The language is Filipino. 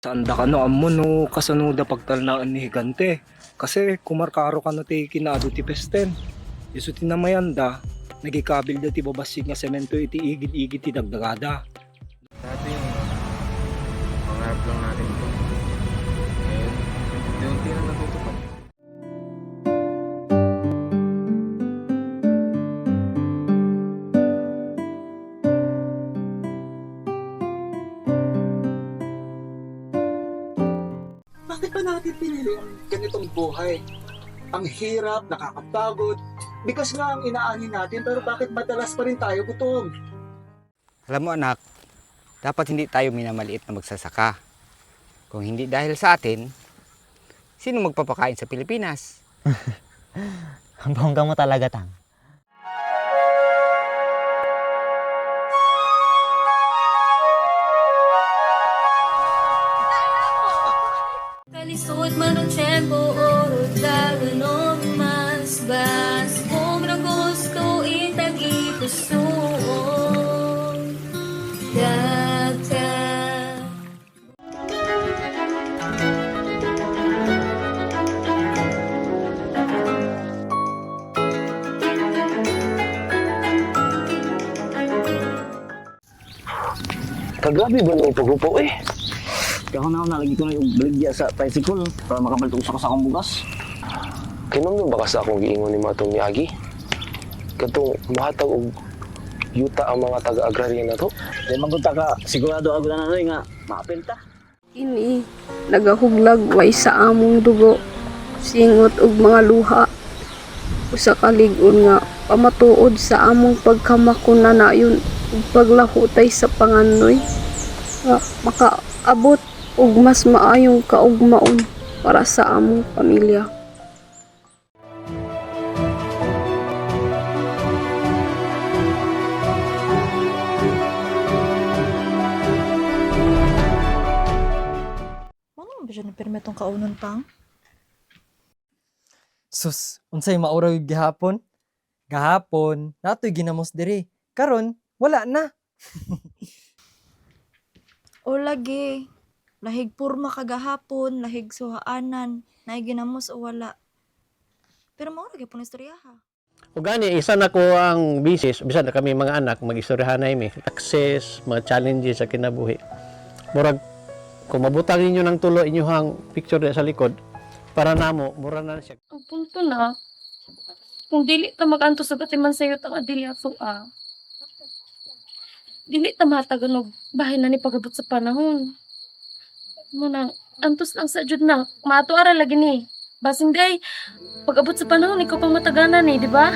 Saan da ka no amo no kasanuda pagtalnaan ni Higante. Kasi kumarkaro ka no ti kinado ti pesten. Iso ti namayanda, nagikabil da ti babasig nga semento iti igid-igid ti dagdagada. Dati, pangarap lang natin ito. Ngayon, unti-unti na natutupad. Bakit ba natin pinili ang ganitong buhay? Ang hirap, nakakapagod. Bigas nga ang inaani natin, pero bakit madalas pa rin tayo gutom? Alam mo anak, dapat hindi tayo minamaliit na magsasaka. Kung hindi dahil sa atin, sino magpapakain sa Pilipinas? Ang bongga mo talaga, Tang. Kalisod man ang tiyempo Orod daganon mas bas. Kung ragos ko itagi pusoon Dagta Kagabi ba nung paghupo eh? Kaya ako na ako nalagi ko na yung baligya sa tricycle para makabaltog sa kasakang bugas. Kinong ba sa akong giingon ni Matong Miyagi? Katong muhatag og yuta ang mga taga-agrarya na to? Kaya magunta ka, sigurado ako na nga, makapilta. Kini nagahuglag way sa among dugo singot og mga luha usa ka lig-on nga pamatuod sa among pagkamakuna na yun ug paglahutay sa panganoy nga makaabot og mas maayong kaugmaon para sa among pamilya. Ba siya ni permitong kaunon tang? Sus, unsay mauraw yung gihapon? Gahapon, natoy ginamos diri. Karon, wala na. O lagi. Lahig purma kagahapon, lahig suhaanan, naay ginamos o wala. Pero mao lagi pong istorya ha. O gani, isa na ko ang bisis, bisan na kami mga anak, mag-istoryahan na imi. Access, mga challenges sa kinabuhi. Murag, kung mabutang ninyo ng tulo inyuhang picture na sa likod, para namo, mura na siya. Ang punto na Kung dili ta maganto sa batiman sayo tang adili ato ah Dili ta mataganog bahay na ni pagabot sa panahon Muna, antos lang sa jud na. Mato ara lagi ni. Basing day, pag abot sa panahon, ikaw pang mataganan eh, di ba?